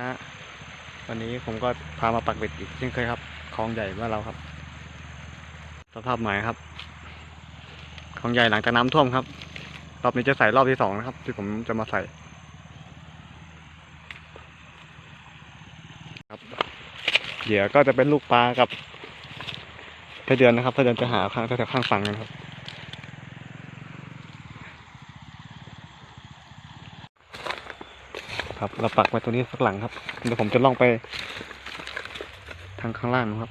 นะวันนี้ผมก็พามาปักเบ็ดอีกเช่นเคยครับคลองใหญ่บ้านเราครับ สภาพใหม่ครับคลองใหญ่หลังจากน้ำท่วมครับ รอบนี้จะใส่รอบที่สองนะครับ ที่ผมจะมาใส่ ครับเดี๋ยวก็จะเป็นลูกปลากับไส้เดือนนะครับไส้เดือนจะหาข้างแถวข้างฝั่งกันครับ ครับ เราปักไว้ตัวนี้สักหลังครับ เดี๋ยวผมจะล่องไป ทางข้างล่างนะครับ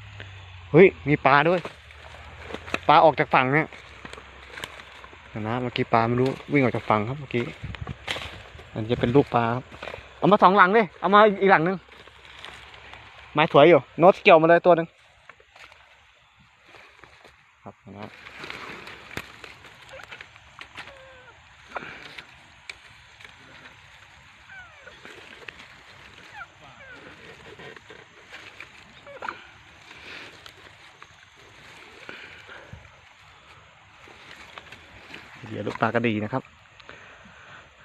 เฮ้ย มีปลาด้วย ปลาออกจากฝั่งเนี่ยนะเมื่อกี้ปลาไม่รู้วิ่งออกจากฝั่งครับเมื่อกี้ อันนี้จะเป็นลูกปลาครับ เอามาสองหลังเลย เอามาอีกหลังหนึง ไม้สวยอยู่ โน้ตเกี่ยวมาเลยตัวหนึ่งครับนะ ลูกปลากระดีนะครับ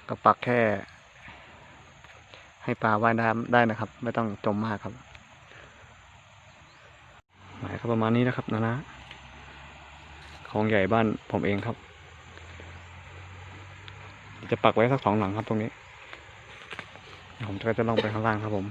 ก็ปักแค่ ให้ปลาว่ายน้ำได้นะครับ ไม่ต้องจมมากครับ หมายก็ประมาณนี้นะครับนะนะของใหญ่บ้านผมเองครับ จะปักไว้สักสองหลังครับตรงนี้ ผมก็จะลองไปข้างล่างครับผม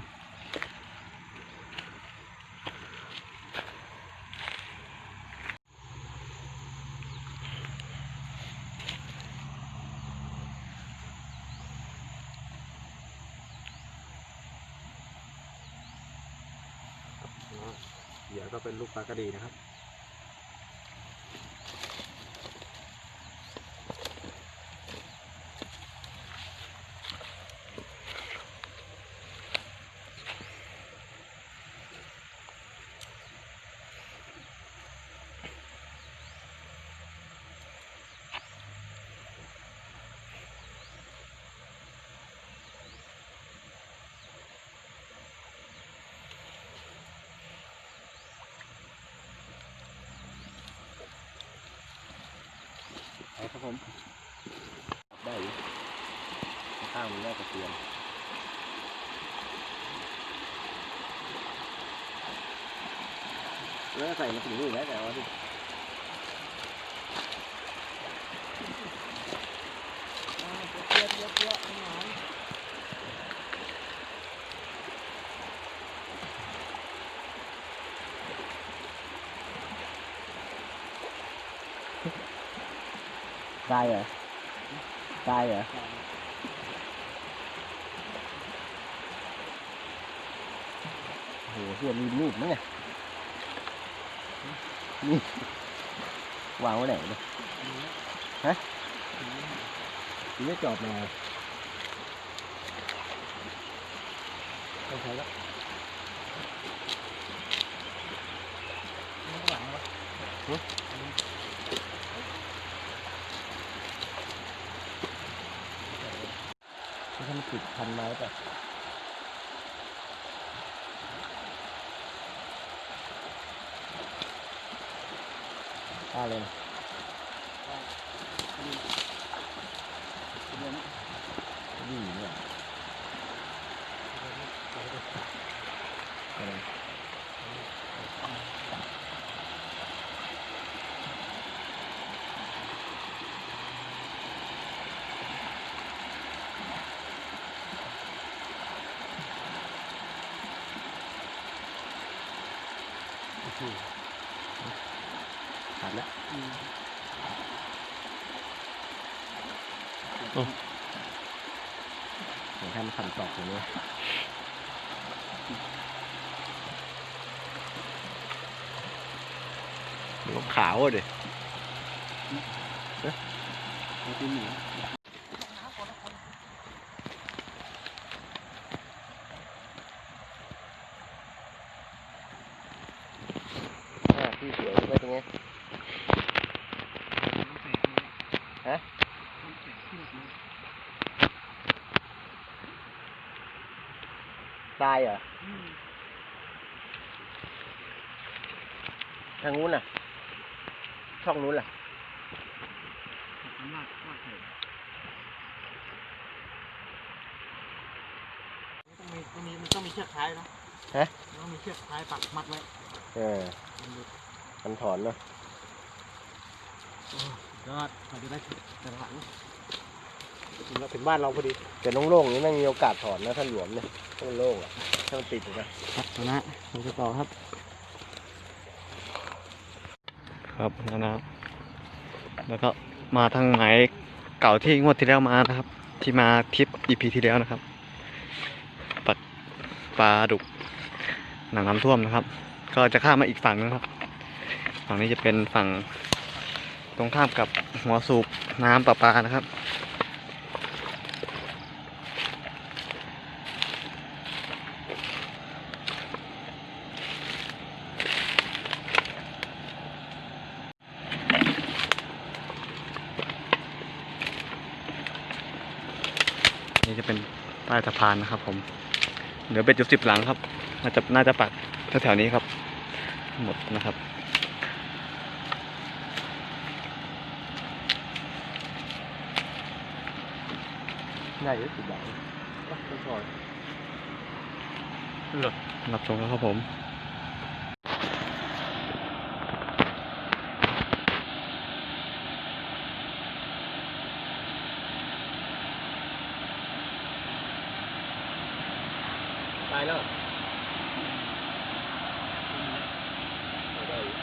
แล้วก็เป็นลูกปลากระดีนะครับ ครับผมได้ข้างมันน่าจะเตียมแล้วใส่มาถึงนี่แล้วแต่ว่าที่ ได้เหรอได้เหรอโอ้โหเพื่อนมีมีดมั้งเนี่ยนี่วางไว้ไหนเนี่ยฮะนี่ไม่จอดมาต้องใช้แล้วถ้า มันติดพันไม้แบบได้เลยนะนี่เนี่ยอะไรขาดแล้ว เดี๋ยวให้มันตอกอย่างนี้ลูกขาวอะดิที่สวยไปตรงนี้ฮะ ได้เหรออทางนู้นน่ะ ช่องนู้นล่ะ ต ต้องมีมันต้องมีเชือกท้ายนะ ฮะมันต้องมีเชือกท้ายปักมัดไว้เออมันหลุดมันถอนเนาะยอดมันจะได้กระถางถึงเราถึงบ้านเราพอดีแต่โล่งๆนี้ไม่มีโอกาสถอนนะถ้าหลวมเนี่ยถ้ามันโล่งอะถ้ามันติดอยู่นะครับตัวนะเราจะต่อครับ ครับแล้วนะแล้วก็มาทางหมายเก่าที่งวดที่แล้วมานะครับ ที่มาทริป EP ที่แล้วนะครับ ปักปลาดุก หนังน้ำท่วมนะครับ ก็จะข้ามมาอีกฝั่งนึงครับ ฝั่งนี้จะเป็นฝั่งตรงข้ามกับหัวสูบน้ำประปานะครับ นี่จะเป็นใต้สะพานนะครับผม เหลือเบ็ดจุดสิบหลังครับ น่าจะน่าจะปักแถวๆนี้ครับ หมดนะครับง่ายที่สุดอย่างต้องถอนรับชมแล้วครับผม ตายแล้วเอาได้อยู่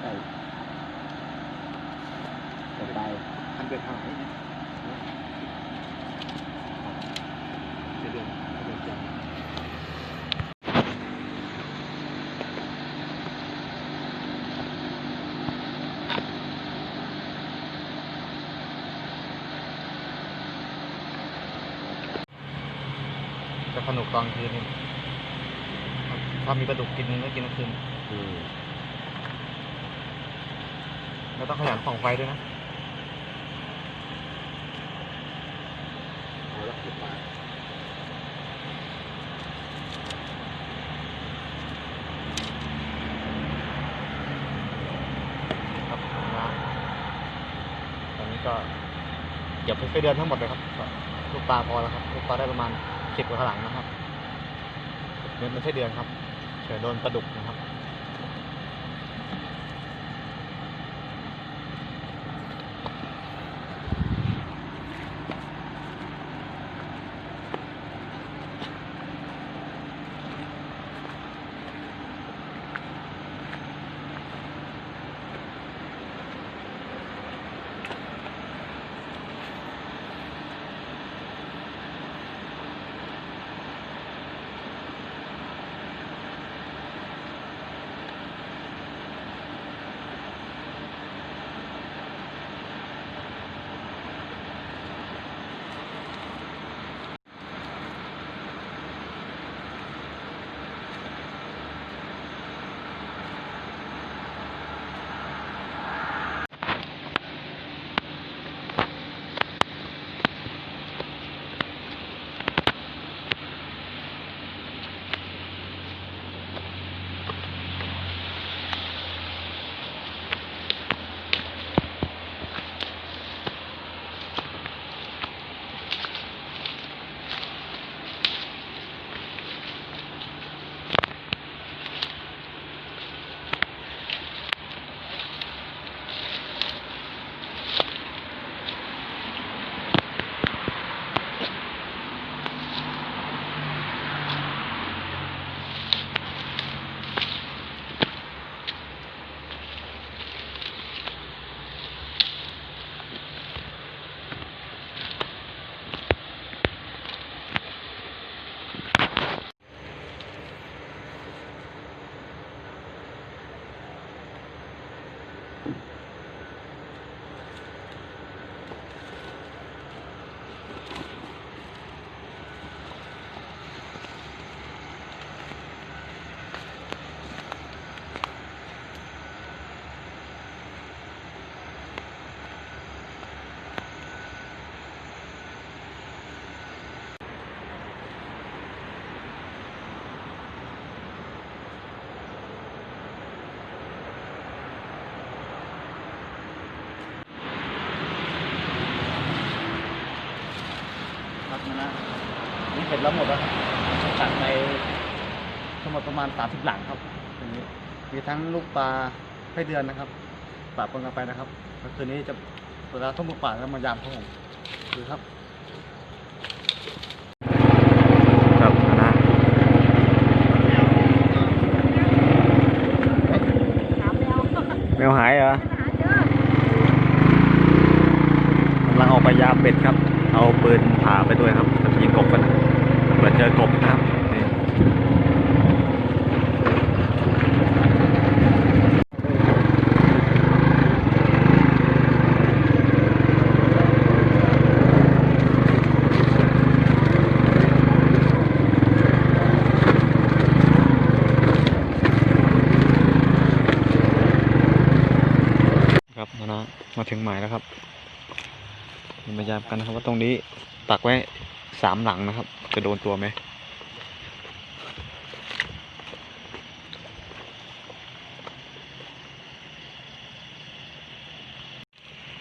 ใช่จะตาย ทำเดือดหายเนี่ยเดือดเดือดเดือดจัง จะส นุกตอนคืนนี่ถ้ามีปลาดุกกินก็กินกลางคืนอืมแล้วต้องขยันส่องไฟด้วยนะเอาละขึ้นมาครับนะตอนนี้ก็เก็บไปไส้เดือนทั้งหมดเลยครับก็ลูกปลาพอแล้วครับลูกปลาได้ประมาณ สิบกว่าถลังนะครับเน้นไม่ใช่เดือนครับเฉยโดนปลาดุกนะ ประมาณสามสิบหลังครับตรงนี้มีทั้งลูกปลาให้เดือนนะครับปะปนกันไปนะครับแล้วคืนนี้จะเวลาทุ่มลูกปลาแล้วมายามครับผมดูครับครับนะแมวหายเหรอกำลังออกไปยามเป็ดครับ เอาปืนผ่าไปด้วยครับจะยิงกบกันนะเผื่อเจอกบนะครับนี่ครับนะนะ มาถึงหมายแล้วครับมายามกันนะครับว่าตรงนี้ปักไว้สามหลังนะครับ จะโดนตัวไหม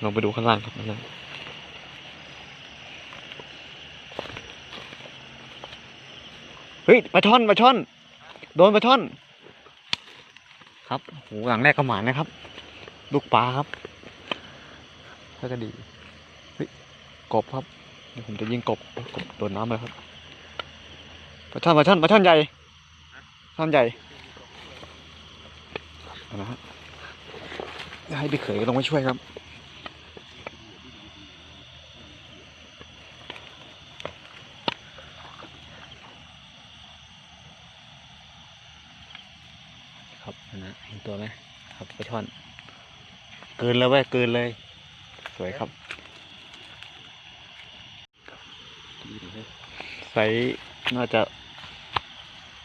ลงไปดูข้างล่างครับนั่นนะเฮ้ยปลาช่อนปลาช่อน โดนปลาช่อน ครับโหหลังแรกก็หมานนะครับ ลูกปลาครับ ก็จะดีกบครับเดี๋ยวผมจะยิงกบกบโดนน้ำเลยครับปลาช่อนปลาช่อนปลาช่อนใหญ่ช่อนใหญ่นะฮะให้พี่เขยลงมาช่วยครับครับนะเห็นตัวไหมครับปลาช่อนเกินเลยเว้ยเกินเลย สวยครับไซส์น่าจะ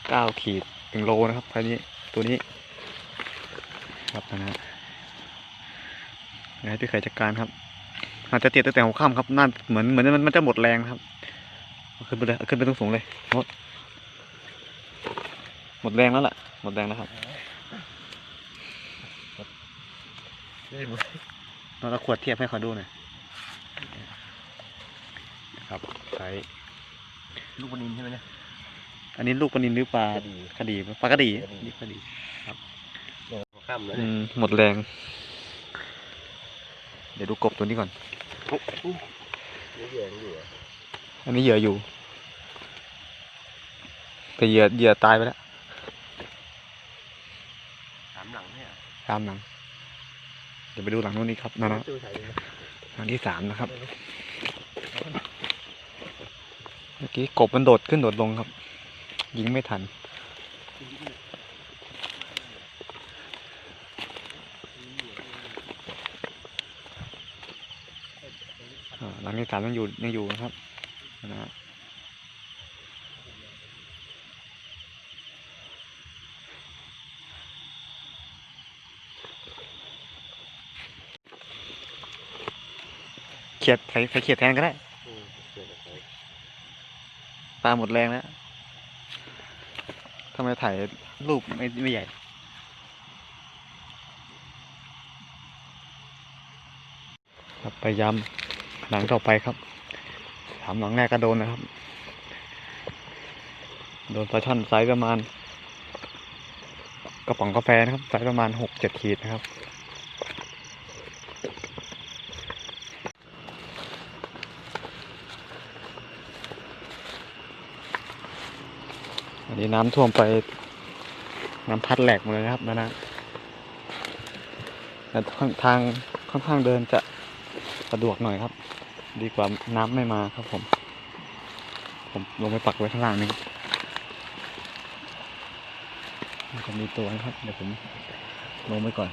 เก้าขีดถึงโลนะครับคันนี้ตัวนี้ ครับนะฮะเดี๋ยวให้พี่ไข่จัดการครับอาจจะติดตั้งแต่หัวค่ำครับน่าเหมือนเหมือนมันมันจะหมดแรงครับขึ้นไปเลยขึ้นไปตรงสูงเลยหมดหมดแรงแล้วล่ะ หมดแรงแล้วครับ เราเอาขวดเทียบให้เขาดูหน่อยครับไซส์ลูกปลานินใช่ไหมเนี่ย อันนี้ลูกปลานินหรือปลากระดีกระดีปลากระดีกระดีนี่กระดีหัวค่ำแล้วอืเนี่ยมหมดแรง เดี๋ยวดูกบตัวนี้ก่อนนี่เหยื่อนี่เหยื่ออันนี้เหยื่ออยู่ แต่เหยื่อเหยื่อตายไปแล้วสามหลังเนี่ยตามหลังเดี๋ยวไปดูหลังนู้นนี่ครับนะนะตู้ใส่เลยนะหลังที่สามนะครับ เมื่อกี้กบมันโดดขึ้นโดดลงครับ ยิงไม่ทันอ่าหลังที่สามยังอยู่ยังอยู่นะครับนะฮะ ขียดใส่ใส่เขียดแทนก็ได้อืมเสือใส่ปลาหมดแรงแล้วทำไมถ่ายรูปไม่ไม่ใหญ่ครับไปย้ำหลังต่อไปครับสามหลังแรกก็โดนนะครับ โดนปลาช่อนไซส์ประมาณ กระป๋องกาแฟนะครับไซส์ประมาณหกเจ็ดขีดนะครับ นี้น้ำท่วมไป น้ำพัดแหลกหมดเลยครับนะนะแต่ทางค่อนข้างเดินจะสะดวกหน่อยครับ ดีกว่าน้ำไม่มาครับผม ผมลงไปปักไว้ข้างล่างนี่มันจะมีตัวนะครับ เดี๋ยวผมลงไปก่อน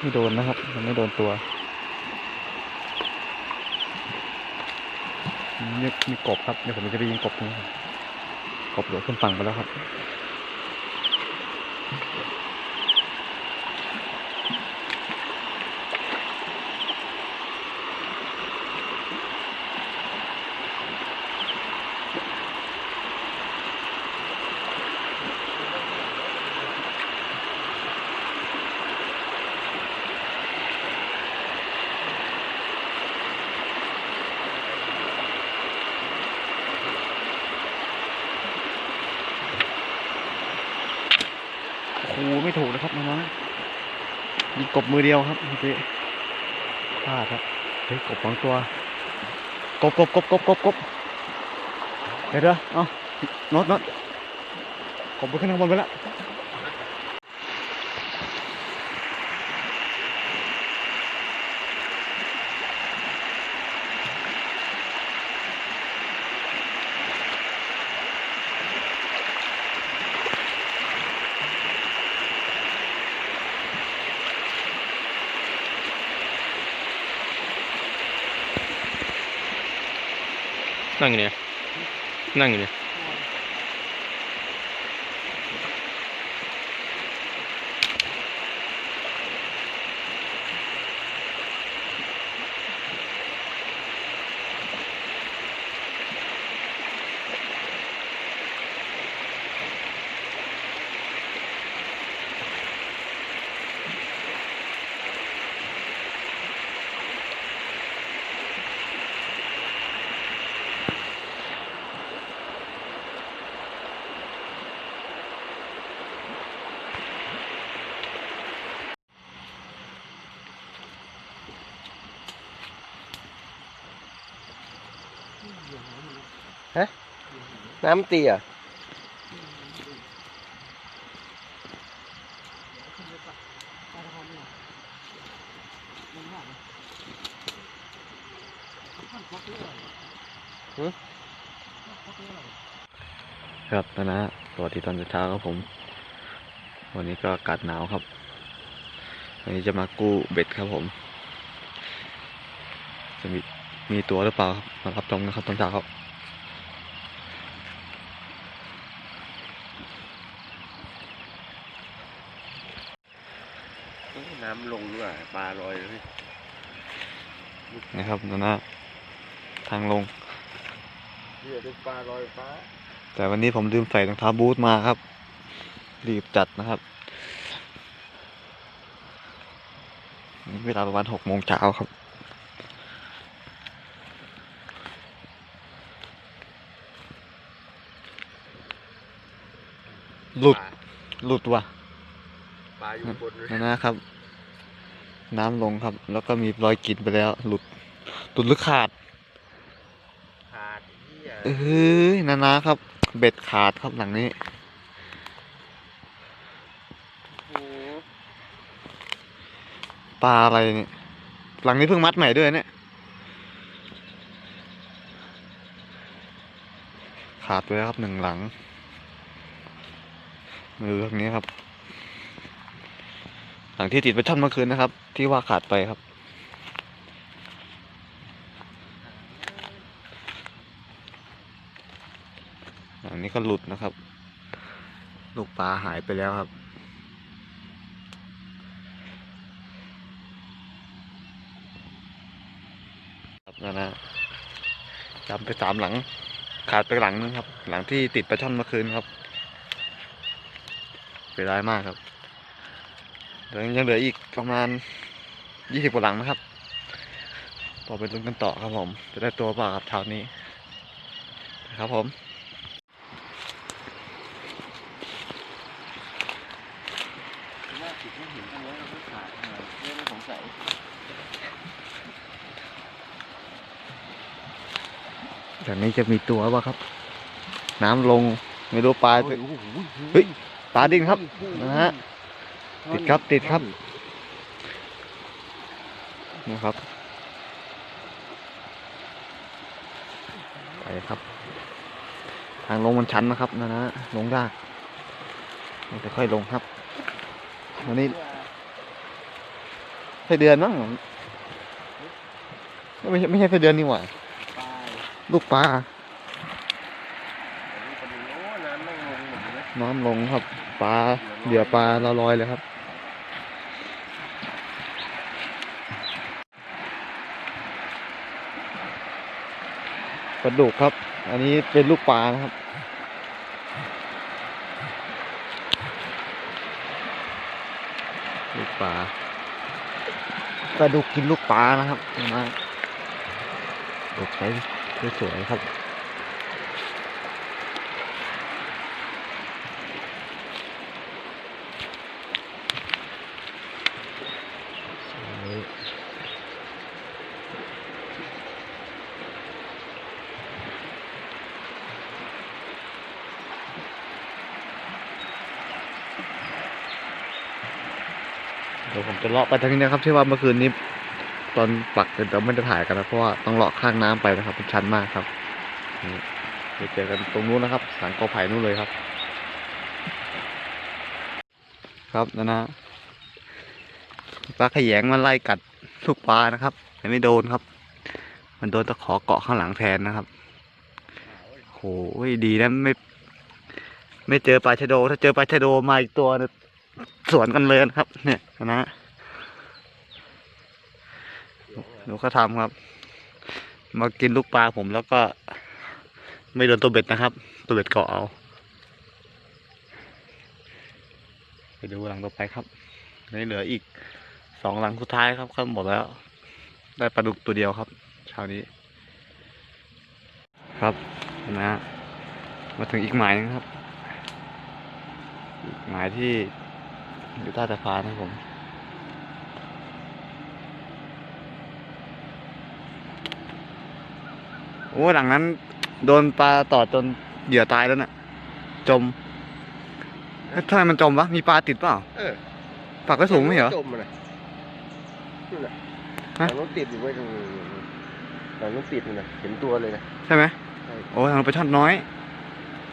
ไม่โดนนะครับ มันไม่โดนตัวมีมีกบครับ เดี๋ยวผมจะไปยิงกบนี้กบกบโดดขึ้นฝั่งไปแล้วครับ อ้ไม่ถูกนะครับน้องมีกบมือเดียวครับเมื่อกี้พลาดครับเฮ้ยกบสองตัว กบกบกบกบกบกบเดี๋ยวเดี๋ยวเอาน็อตน็อตกบไปขึ้นข้างบนไปแล้ว นั่งอยู่ นี่ยนั่งอยู่เนี่ยครับนะนะสวัสดีตอนเช้าครับผม วันนี้ก็อากาศหนาวครับ วันนี้จะมากู้เบ็ดครับผม จะมีมีตัวหรือเปล่าครับ มารับชมนะครับตอนเช้าครับ น้ำลงด้วยปลาลอยเลย นะครับนะนะทางลงเรือเป็นปลาลอยฟ้า แต่วันนี้ผมลืมใส่รองเท้าบูทมาครับ รีบจัดนะครับนี่เวลาประมาณหกโมงเช้าครับ หลุด หลุดว่ะปลาอยู่บนเลยนะนะครับ น้ำลงครับ แล้วก็มีรอยกลินไปแล้ว หลุด หลุดหรือขาด ขาดเหี้ยเอ้ยนานะครับ เบ็ดขาดครับหลังนี้ปลาอะไรเนี่ย หลังนี้เพิ่งมัดใหม่ด้วยเนี่ย ขาดไปแล้วครับหนึ่งหลังมือตรงนี้ครับ หลังที่ติดไปช่อนเมื่อคืนนะครับ ที่ว่าขาดไปครับ หลัง นี้ก็หลุดนะครับ ลูกปลาหายไปแล้วครับ ครับนะนะจำไปสามหลัง ขาดไปหลังนึงครับ หลังที่ติดปลาช่อนเมื่อคืนครับเสียดายมากครับเดี๋ยวยังเหลืออีกประมาณยี่สิบกว่าหลังนะครับต่อไปลุ้นกันต่อครับผม จะได้ตัวเปล่าครับเช้านี้นะครับผม น่าติดไม่เห็นกันเลยเราไม่ขาดเออเรื่องไม่สงสัย จาก นี้จะมีตัวป่ะครับ น้ำลงไม่รู้ปลาโอ้ยโอ้โหเฮ้ยปลาดิ้นครับนะฮะติดครับติดครับนะครับไปครับ ทางลงมันชันนะครับนะนะลงยากมันจะค่อยลงครับวันนี้ไส้เดือนมั้งไม่ใช่ไม่ใช่ไส้เดือนนี่หว่าป ลูกปลาน้อ้นน้ำลงครับปลาเหยื่อปลาเราลอยเลยครับปลาดุกครับ อันนี้เป็นลูกปลานะครับ ลูกปลาปลาดุกกินลูกปลานะครับมาดุกใช้ สวยครับ เดี๋ยวผมจะเลาะไปทางนี้นะครับ ที่ว่าเมื่อคืนนี้ อนปักเดี๋ยวไม่ได้ถ่ายกันนะเพราะว่าต้องเลาะข้างน้ำไปนะครับมันชันมากครับนี่เจอกันตรงนู้นนะครับสังกอไผ่นู้นเลยครับ ครับนะนะปลาขยงมันไล่กัดลูกปลานะครับแต่ไม่โดนครับ มันโดนตะขอเกาะข้างหลังแทนนะครับโหดีนะไม่ ไม่เจอปลาชะโด ถ้าเจอปลาชะโดมาอีกตัวสวนกันเลยนะครับ เนี่ยนะ หนูก็ทำครับ มากินลูกปลาผมแล้วก็ ไม่โดนตัวเบ็ดนะครับ ตัวเบ็ดเกาะเอาไปดูหลังต่อไปครับนี่เหลืออีกสองหลังสุดท้ายครับก็หมดแล้ว ได้ปลาดุกตัวเดียวครับเช้านี้ ครับนะ มาถึงอีกหมายหนึงครับ หมายที่อยู่ใต้สะพานนะครับผม โอ้หลังนั้น โดนปลาต่อจนเหยื่อตายแล้วน่ะ จมเอ๊ะทำไมมันจมวะ มีปลาติดเปล่าเออปากก็สูงไม่เหรอ จมเลยนั่นแหละหฮะ ลังรถติดอยู่ไว้ตรงนี้หลังรถติดอยู่นะเห็นตัวเลยนะ ใช่ไหมใช่ โอ้ยทางไปช่อนน้อย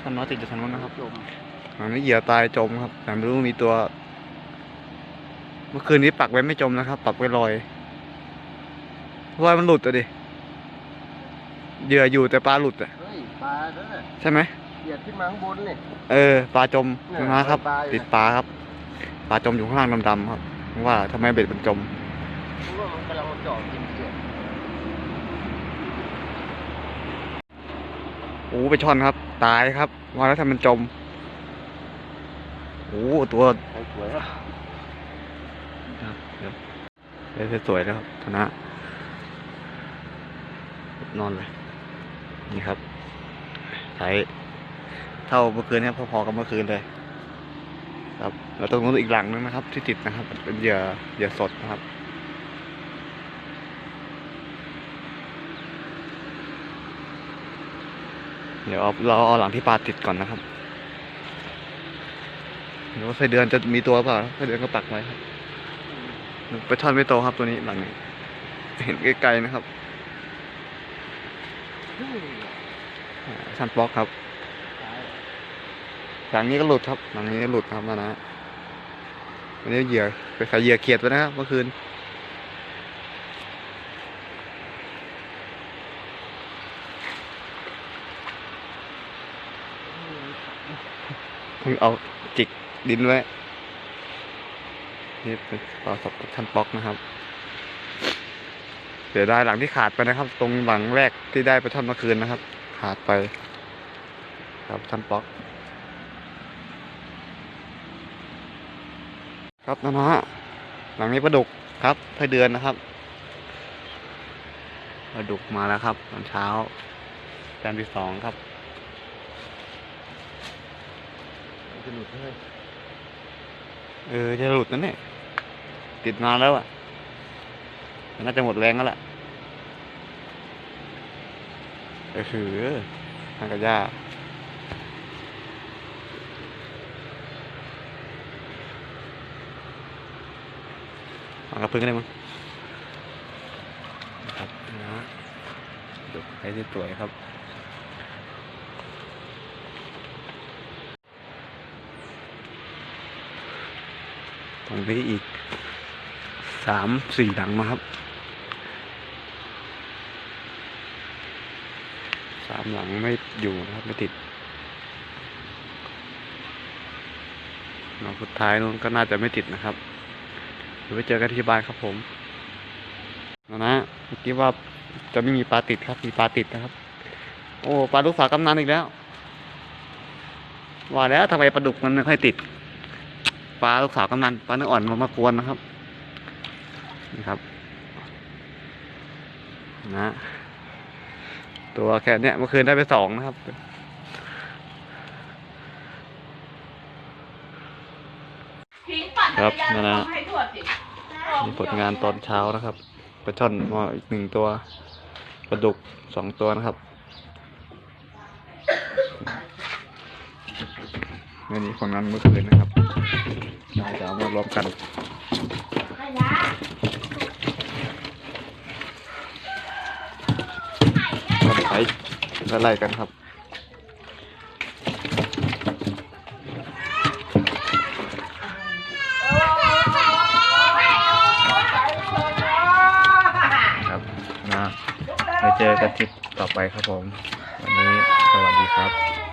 ช่อนน้อยติดอยู่ทางนู้นนะครับจมหลังนี้เหยื่อตายจมครับ แต่ไม่รู้มีตัว เมื่อคืนนี้ปักไว้ไม่จมนะครับ ปักไว้ลอยลอยมันหลุดอะดิ เหยื่ออยู่แต่ปลาหลุดอะเฮ้ยปลานั่นน่ะใช่ไหมเหยียดขึ้นมาข้างบนนี่ เออปลาจมเนี่ยนะครับ ปลาอยู่ ติดปลาครับปลาจมอยู่ข้างล่างดำๆครับว่าทำไมเบ็ดมันจมเพราะว่ามันกำลังมาเจาะกินเหยื่อโอ้ไปช่อนครับ ตายครับว่าแล้วทำไมมันจมโอ้ตัวใช้สวยครับเดี๋ยวสวยๆแล้วครับธนะ นอนเลย นี่ครับใช้เท่าเมื่อคืนเนี่ยพอๆกับเมื่อคืนเลย ครับแล้วตรงนู้นอีกหลังนึงนะครับ ที่ติดนะครับ เป็นเหยื่อเหยื่อสดนะครับเดี๋ยวเราเอาหลังที่ปลาติดก่อนนะครับเดี๋ยวไส้เดือนจะมีตัวเปล่าไส้เดือนก็ปักไว้ครับไปช่อนไม่โตครับตัวนี้หลังนี้เห็นไกลๆนะครับ ช่อนปอกครับหลังนี้ก็หลุดครับ หลังนี้ก็หลุดครับมานะวันนี้เหยื่อไปใส่เหยื่อเขียดไว้นะครับเมื่อคืนเพิ่งเอาจิกดินไว้ นี่เป็นปลาสบกับชั้นป๊อกนะครับ เสียวได้หลังที่ขาดไปนะครับ ตรงหลังแรกที่ได้ไปท่อนเมื่อคืนนะครับ ขาดไป ครับชั้นป๊อก ครับนะฮะหลังนี้ปลาดุกครับไส้เดือนนะครับปลาดุกมาแล้วครับ ตอนเช้าแต้มที่สองครับจะหลุดเลยเออจะหลุดนั่นเนี่ยติดนานแล้วอะนน่าจะหมดแรงแล้วล่ะ เออคือทางกระยาเอากระพึ่งก็ได้มั้งนะครับนะดูไปที่สวยครับตรงนี้อีกสามสี่หลังนะครับามหลังไม่อยู่นะครับไม่ติดน้องสุดท้ายนู้นก็น่าจะไม่ติดนะครับเดี๋ยวไปเจอกันที่บ้านครับผมนะนะเมื่อกี้ว่าจะไม่มีปลาติดครับ มีปลาติดนะครับ โอ้ปลาลูกสาวกำนันอีกแล้ว ว่าแล้วทำไมปลาดุกมันไม่ค่อยติดปลาลูกสาวกำนันปลาเนื้ออ่อนมามากวนนะครับ นี่ครับ นะ ตัวแค่เนี้ยเมื่อคืนได้ไปสองนะครับ ครับนั่นนะให้ทวดสิมีผลงานตอนเช้านะครับปลาช่อนมาอีกหนึ่งตัวปลาดุกสองตัวนะครับนี่นี่ผลงานเมื่อคืนนะครับน่าจะเอามารวมกันก็ ไปไล่กันครับครับนะไปเจอกันคลิปต่อไปครับผม วันนี้สวัสดีครับ